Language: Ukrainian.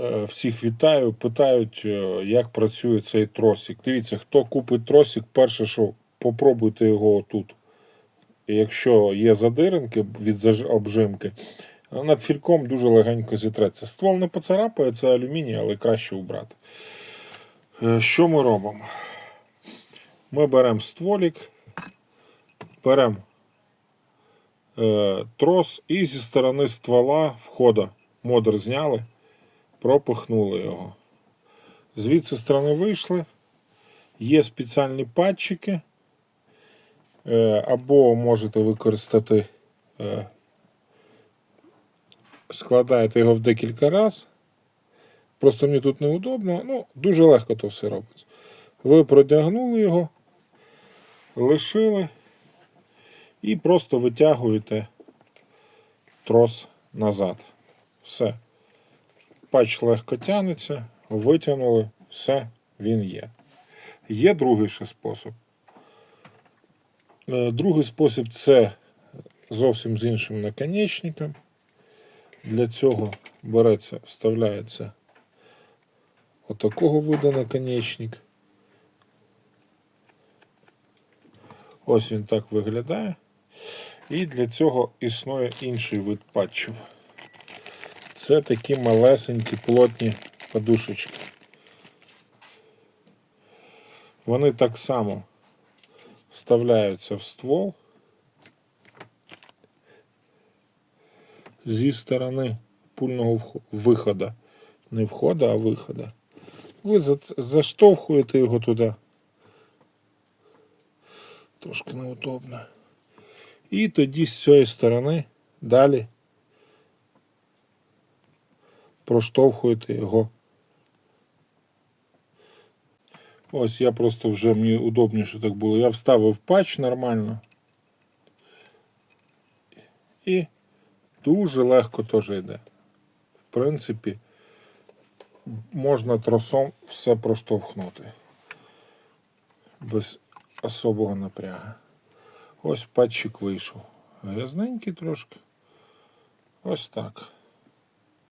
Е, Всіх вітаю. Питають, е, як працює цей тросик. Дивіться, хто купить тросик, перше, що попробуйте його отут. Якщо є задиринки від обжимки, над фільком дуже легенько зітреться. Ствол не поцарапає, це алюміній, але краще убрати. Е, Що ми робимо? Ми беремо стволік, беремо трос і зі сторони ствола входа модер зняли, пропихнули його. Звідси сторони вийшли. Є спеціальні патчики. Е, або можете використати, е, складаєте його в декілька разів. Просто мені тут неудобно. Ну, дуже легко то все робиться. Ви продягнули його, лишили і просто витягуєте трос назад. Все. Патч легко тягнеться, витягнули, все, він є. Є другий ще спосіб. Е, Другий спосіб це зовсім з іншим наконечником. Для цього береться, вставляється отакого виду наконечник. Ось він так виглядає. І для цього існує інший вид патчів. Це такі малесенькі плотні подушечки. Вони так само вставляються в ствол зі сторони пульного виходу. Не входу, а виходу. Ви заштовхуєте його туди. Трошки неудобно. І тоді з цієї сторони далі проштовхуєте його. Ось я просто вже мені удобніше так було. Я вставив патч нормально. І дуже легко теж йде. В принципі, можна тросом все проштовхнути. Без особого напрягу. Ось патчик вийшов. Грязненький трошки. Ось так.